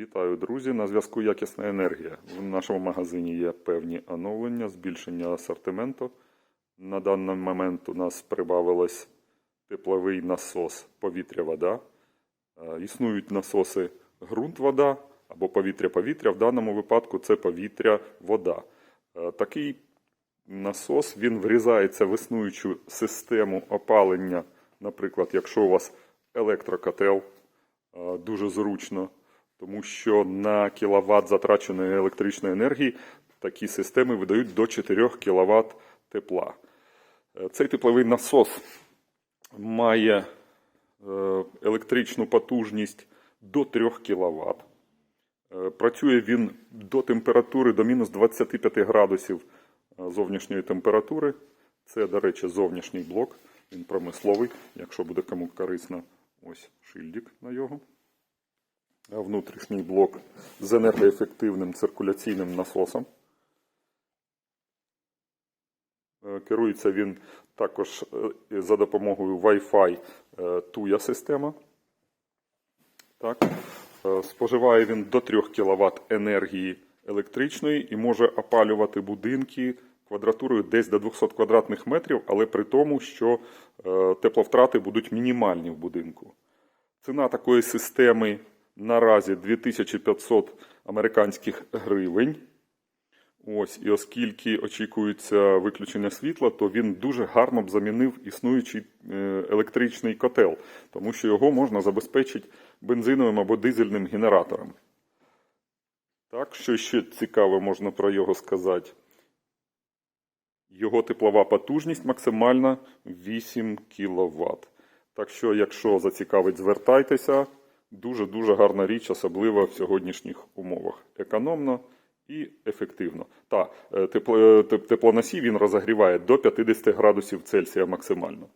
Вітаю, друзі! На зв'язку якісна енергія. В нашому магазині є певні оновлення, збільшення асортименту. На даний момент у нас прибавилось тепловий насос повітря-вода. Е, Існують насоси ґрунт-вода або повітря-повітря. В даному випадку це повітря-вода. Е, Такий насос він врізається в існуючу систему опалення. Наприклад, якщо у вас електрокотел, е, дуже зручно, тому що на кіловат затраченої електричної енергії такі системи видають до 4 кВт тепла. Е, Цей тепловий насос має е, електричну потужність до 3 кВт. Е, Працює він до температури до мінус 25 градусів зовнішньої температури. Це, до речі, зовнішній блок. Він промисловий, якщо буде кому корисно, ось шильдик на його. Внутрішній блок з енергоефективним циркуляційним насосом. Е, Керується він також е, за допомогою Wi-Fi е, Tuya система. Так. Е, Споживає він до 3 кВт енергії електричної і може опалювати будинки квадратурою десь до 200 квадратних метрів, але при тому, що е, тепловтрати будуть мінімальні в будинку. Ціна такої системи наразі 2500 американських гривень. Ось, і оскільки очікується виключення світла, то він дуже гарно б замінив існуючий е, електричний котел, тому що його можна забезпечити бензиновим або дизельним генератором. Так, що ще цікаве можна про його сказати? Його теплова потужність максимальна 8 кВт. Так що, якщо зацікавить, звертайтеся. Дуже-дуже гарна річ, особливо в сьогоднішніх умовах. Економно і ефективно. Та е, е, теплоносій він розігріває до 50 градусів Цельсія максимально.